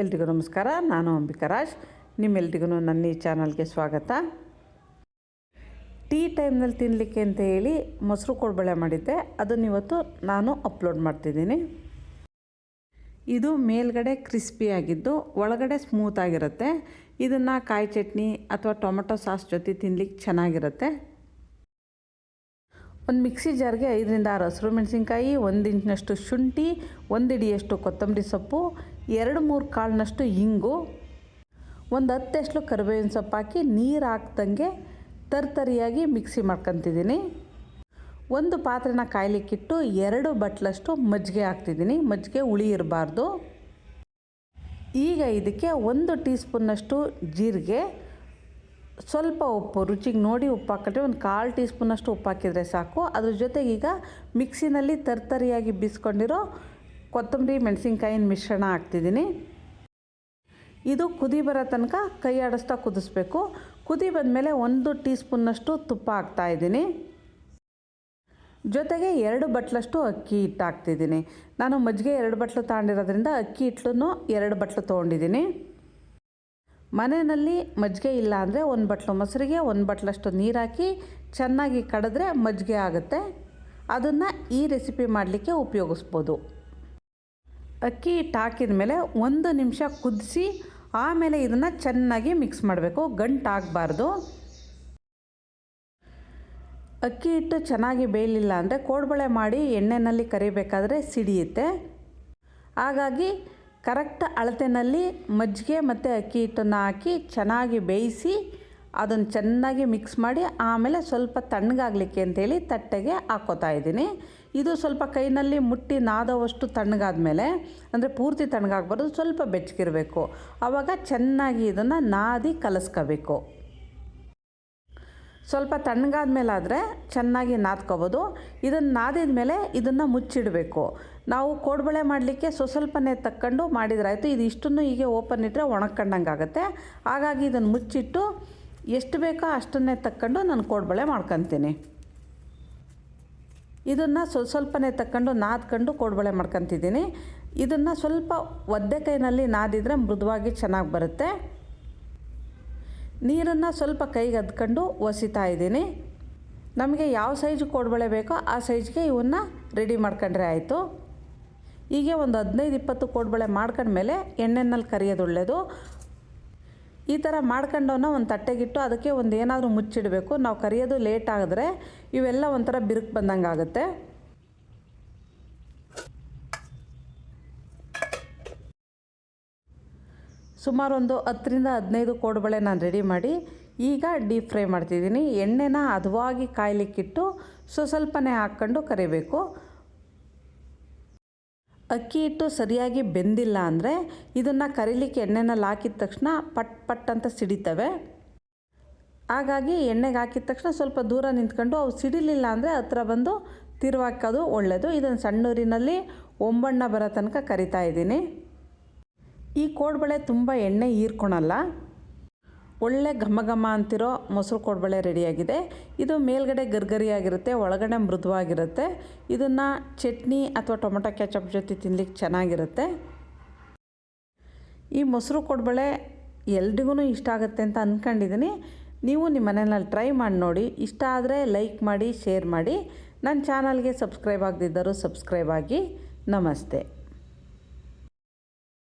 ಎಲ್ರಿಗೂ ನಮಸ್ಕಾರ, ನಾನು ಅಂಬಿಕಾ ರಾಜ್. ನಿಮ್ಮೆಲ್ರಿಗೂ ನನ್ನ ಈ ಚಾನಲ್ಗೆ ಸ್ವಾಗತ. ಟೀ ಟೈಮ್ನಲ್ಲಿ ತಿನ್ನಲಿಕ್ಕೆ ಅಂತ ಹೇಳಿ ಮೊಸರು ಕೋಡ್ಬಳೆ ಮಾಡಿದ್ದೆ. ಅದನ್ನು ಇವತ್ತು ನಾನು ಅಪ್ಲೋಡ್ ಮಾಡ್ತಿದ್ದೀನಿ. ಇದು ಮೇಲ್ಗಡೆ ಕ್ರಿಸ್ಪಿಯಾಗಿದ್ದು ಒಳಗಡೆ ಸ್ಮೂತ್ ಆಗಿರುತ್ತೆ. ಇದನ್ನು ಕಾಯಿ ಚಟ್ನಿ ಅಥವಾ ಟೊಮೆಟೊ ಸಾಸ್ ಜೊತೆ ತಿನ್ಲಿಕ್ಕೆ ಚೆನ್ನಾಗಿರುತ್ತೆ. ಒಂದು ಮಿಕ್ಸಿ ಜಾರ್ಗೆ ಐದರಿಂದ ಆರು ಹಸಿರು ಮೆಣಸಿನ್ಕಾಯಿ, ಒಂದು ಇಂಚಿನಷ್ಟು ಶುಂಠಿ, ಒಂದು ಇಡಿಯಷ್ಟು ಕೊತ್ತಂಬರಿ ಸೊಪ್ಪು ಎರಡು ಮೂರು ಕಾಳಿನಷ್ಟು ಇಂಗು, ಒಂದು ಹತ್ತಷ್ಟು ಕರಿಬೇವಿನ ಸೊಪ್ಪು ಹಾಕಿ ನೀರು ಹಾಕ್ದಂಗೆ ತರ್ತರಿಯಾಗಿ ಮಿಕ್ಸಿ ಮಾಡ್ಕೊತಿದ್ದೀನಿ. ಒಂದು ಪಾತ್ರೆನ ಕಾಯಲಿಕ್ಕಿಟ್ಟು ಎರಡು ಬಟ್ಲಷ್ಟು ಮಜ್ಜಿಗೆ ಹಾಕ್ತಿದ್ದೀನಿ. ಮಜ್ಜಿಗೆ ಹುಳಿ ಇರಬಾರ್ದು. ಈಗ ಇದಕ್ಕೆ ಒಂದು ಟೀ ಸ್ಪೂನ್ನಷ್ಟು ಜೀರಿಗೆ, ಸ್ವಲ್ಪ ಉಪ್ಪು, ರುಚಿಗೆ ನೋಡಿ ಉಪ್ಪು ಹಾಕಿದ್ರೆ ಒಂದು ಕಾಲು ಟೀ ಸ್ಪೂನಷ್ಟು ಉಪ್ಪು ಹಾಕಿದರೆ ಸಾಕು. ಅದ್ರ ಜೊತೆಗೆ ಈಗ ಮಿಕ್ಸಿನಲ್ಲಿ ತರ್ತರಿಯಾಗಿ ಬೀಸ್ಕೊಂಡಿರೋ ಕೊತ್ತಂಬರಿ ಮೆಣಸಿನ್ಕಾಯಿನ ಮಿಶ್ರಣ ಹಾಕ್ತಿದ್ದೀನಿ. ಇದು ಕುದಿ ಬರೋ ತನಕ ಕೈ ಆಡಿಸ್ತಾ ಕುದಿಸ್ಬೇಕು. ಕುದಿ ಬಂದಮೇಲೆ ಒಂದು ಟೀ ಸ್ಪೂನ್ನಷ್ಟು ತುಪ್ಪ ಹಾಕ್ತಾಯಿದ್ದೀನಿ ಜೊತೆಗೆ ಎರಡು ಬಟ್ಲಷ್ಟು ಅಕ್ಕಿ ಹಿಟ್ಟು ಹಾಕ್ತಿದ್ದೀನಿ. ನಾನು ಮಜ್ಜಿಗೆ ಎರಡು ಬಟ್ಲು ತಗೊಂಡಿರೋದ್ರಿಂದ ಅಕ್ಕಿ ಹಿಟ್ಟನ್ನು ಎರಡು ಬಟ್ಲು ತೊಗೊಂಡಿದ್ದೀನಿ. ಮನೆಯಲ್ಲಿ ಮಜ್ಜಿಗೆ ಇಲ್ಲ ಅಂದರೆ ಒಂದು ಬಟ್ಲು ಮೊಸರಿಗೆ ಒಂದು ಬಟ್ಲಷ್ಟು ನೀರು ಹಾಕಿ ಚೆನ್ನಾಗಿ ಕಡಿದ್ರೆ ಮಜ್ಜಿಗೆ ಆಗುತ್ತೆ. ಅದನ್ನು ಈ ರೆಸಿಪಿ ಮಾಡಲಿಕ್ಕೆ ಉಪಯೋಗಿಸ್ಬೋದು. ಅಕ್ಕಿ ಹಿಟ್ಟು ಹಾಕಿದ ಮೇಲೆ ಒಂದು ನಿಮಿಷ ಕುದಿಸಿ ಆಮೇಲೆ ಇದನ್ನು ಚೆನ್ನಾಗಿ ಮಿಕ್ಸ್ ಮಾಡಬೇಕು. ಗಂಟು ಹಾಕಬಾರ್ದು ಅಕ್ಕಿ ಹಿಟ್ಟು ಚೆನ್ನಾಗಿ ಬೇಯಲಿಲ್ಲ ಅಂದರೆ ಕೋಡ್ಬಳೆ ಮಾಡಿ ಎಣ್ಣೆಯಲ್ಲಿ ಕರಿಬೇಕಾದ್ರೆ ಸಿಡಿಯುತ್ತೆ. ಹಾಗಾಗಿ ಕರೆಕ್ಟ್ ಅಳತೆನಲ್ಲಿ ಮಜ್ಜಿಗೆ ಮತ್ತು ಅಕ್ಕಿ ಹಿಟ್ಟನ್ನು ಹಾಕಿ ಚೆನ್ನಾಗಿ ಬೇಯಿಸಿ ಅದನ್ನು ಚೆನ್ನಾಗಿ ಮಿಕ್ಸ್ ಮಾಡಿ ಆಮೇಲೆ ಸ್ವಲ್ಪ ತಣ್ಣಗಾಗಲಿಕ್ಕೆ ಅಂತೇಳಿ ತಟ್ಟೆಗೆ ಹಾಕ್ಕೋತಾ ಇದ್ದೀನಿ. ಇದು ಸ್ವಲ್ಪ ಕೈನಲ್ಲಿ ಮುಟ್ಟಿ ನಾದವಷ್ಟು ತಣ್ಣಗಾದ್ಮೇಲೆ, ಅಂದರೆ ಪೂರ್ತಿ ತಣ್ಣಗಾಗಬಾರ್ದು, ಸ್ವಲ್ಪ ಬೆಚ್ಚಗಿರಬೇಕು. ಆವಾಗ ಚೆನ್ನಾಗಿ ಇದನ್ನು ನಾದಿ ಕಲಸ್ಕೋಬೇಕು. ಸ್ವಲ್ಪ ತಣ್ಣಗಾದ್ಮೇಲಾದರೆ ಚೆನ್ನಾಗಿ ನಾದ್ಕೋಬೋದು. ಇದನ್ನು ನಾದಿದ ಮೇಲೆ ಇದನ್ನು ಮುಚ್ಚಿಡಬೇಕು. ನಾವು ಕೋಡ್ಬಳೆ ಮಾಡಲಿಕ್ಕೆ ಸ್ವಸ್ವಲ್ಪನೇ ತಕ್ಕೊಂಡು ಮಾಡಿದ್ರಾಯಿತು ಇದು ಇಷ್ಟನ್ನು ಹೀಗೆ ಓಪನ್ ಇಟ್ಟರೆ ಒಣಕ್ಕಂಡಂಗೆ ಆಗುತ್ತೆ ಹಾಗಾಗಿ ಇದನ್ನು ಮುಚ್ಚಿಟ್ಟು ಎಷ್ಟು ಬೇಕೋ ಅಷ್ಟನ್ನೇ ತಕ್ಕೊಂಡು ನಾನು ಕೋಡ್ಬಳೆ ಮಾಡ್ಕೊತೀನಿ. ಇದನ್ನು ಸ್ವಲ್ಪ ಸ್ವಲ್ಪನೇ ತಕ್ಕೊಂಡು ನಾದ್ಕೊಂಡು ಕೋಡ್ಬಳೆ ಮಾಡ್ಕೊತಿದ್ದೀನಿ. ಇದನ್ನು ಸ್ವಲ್ಪ ಒದ್ದೆ ಕೈನಲ್ಲಿ ನಾದಿದ್ರೆ ಮೃದುವಾಗಿ ಚೆನ್ನಾಗಿ ಬರುತ್ತೆ. ನೀರನ್ನು ಸ್ವಲ್ಪ ಕೈಗೆ ಅದ್ಕೊಂಡು ಒಸಿತಾ ಇದ್ದೀನಿ. ನಮಗೆ ಯಾವ ಸೈಜ್ ಕೋಡ್ಬಳೆ ಬೇಕೋ ಆ ಸೈಜ್ಗೆ ಇವನ್ನ ರೆಡಿ ಮಾಡ್ಕೊಂಡ್ರೆ ಆಯಿತು. ಹೀಗೆ ಒಂದು ಹದಿನೈದು ಇಪ್ಪತ್ತು ಕೋಡ್ಬಳೆ ಮಾಡ್ಕೊಂಡ್ಮೇಲೆ ಎಣ್ಣೆನಲ್ಲಿ ಕರಿಯೋದು ಒಳ್ಳೆಯದು ಈ ಥರ ಮಾಡ್ಕೊಂಡವನ್ನ ಒಂದು ತಟ್ಟೆಗಿಟ್ಟು ಅದಕ್ಕೆ ಒಂದು ಏನಾದರೂ ಮುಚ್ಚಿಡಬೇಕು. ನಾವು ಕರಿಯೋದು ಲೇಟ್ ಆಗಿದ್ರೆ ಇವೆಲ್ಲ ಒಂಥರ ಬಿರುಕು ಬಂದಂಗೆ ಆಗುತ್ತೆ. ಸುಮಾರು ಒಂದು ಹತ್ತರಿಂದ ಹದಿನೈದು ಕೋಡುಬಳೆ ನಾನು ರೆಡಿ ಮಾಡಿ ಈಗ ಡೀಪ್ ಫ್ರೈ ಮಾಡ್ತಿದ್ದೀನಿ. ಎಣ್ಣೆನ ಹದವಾಗಿ ಕಾಯ್ಲಿಕ್ಕಿಟ್ಟು ಸ್ವಸ್ವಲ್ಪನೇ ಹಾಕ್ಕೊಂಡು ಕರಿಬೇಕು. ಅಕ್ಕಿ ಹಿಟ್ಟು ಸರಿಯಾಗಿ ಬೆಂದಿಲ್ಲ ಅಂದರೆ ಇದನ್ನು ಕರಿಲಿಕ್ಕೆ ಎಣ್ಣೆನಲ್ಲಿ ಹಾಕಿದ ತಕ್ಷಣ ಪಟ್ ಪಟ್ ಅಂತ ಸಿಡಿತವೆ. ಹಾಗಾಗಿ ಎಣ್ಣೆಗೆ ಹಾಕಿದ ತಕ್ಷಣ ಸ್ವಲ್ಪ ದೂರ ನಿಂತ್ಕೊಂಡು ಅವು ಸಿಡಿಲಿಲ್ಲ ಅಂದರೆ ಹತ್ರ ಬಂದು ತಿರುವಾಕೋದು ಒಳ್ಳೆಯದು ಇದನ್ನು ಸಣ್ಣೂರಿನಲ್ಲಿ ಒಂಬಣ್ಣ ಬರೋ ತನಕ ಕರಿತಾ ಇದ್ದೀನಿ. ಈ ಕೋಡ್ಬಳೆ ತುಂಬ ಎಣ್ಣೆ ಹೀರ್ಕೊಳಲ್ಲ. ಒಳ್ಳೆ ಘಮ ಘಮ ಅಂತಿರೋ ಮೊಸರು ಕೋಡ್ಬಳೆ ರೆಡಿಯಾಗಿದೆ. ಇದು ಮೇಲ್ಗಡೆ ಗರ್ಗರಿಯಾಗಿರುತ್ತೆ, ಒಳಗಡೆ ಮೃದುವಾಗಿರುತ್ತೆ. ಇದನ್ನು ಚಟ್ನಿ ಅಥವಾ ಟೊಮೊಟೊ ಕೆಚಪ್ ಜೊತೆ ತಿನ್ಲಿಕ್ಕೆ ಚೆನ್ನಾಗಿರುತ್ತೆ. ಈ ಮೊಸರು ಕೋಡ್ಬಳೆ ಎಲ್ರಿಗೂ ಇಷ್ಟ ಆಗುತ್ತೆ ಅಂತ ಅಂದ್ಕೊಂಡಿದ್ದೀನಿ ನೀವು ನಿಮ್ಮ ಮನೆಯಲ್ಲಿ ಟ್ರೈ ಮಾಡಿ ನೋಡಿ. ಇಷ್ಟ ಆದರೆ ಲೈಕ್ ಮಾಡಿ, ಶೇರ್ ಮಾಡಿ. ನನ್ನ ಚಾನಲ್ಗೆ ಸಬ್ಸ್ಕ್ರೈಬ್ ಆಗದಿದ್ದರೂ ಸಬ್ಸ್ಕ್ರೈಬ್ ಆಗಿ. ನಮಸ್ತೆ.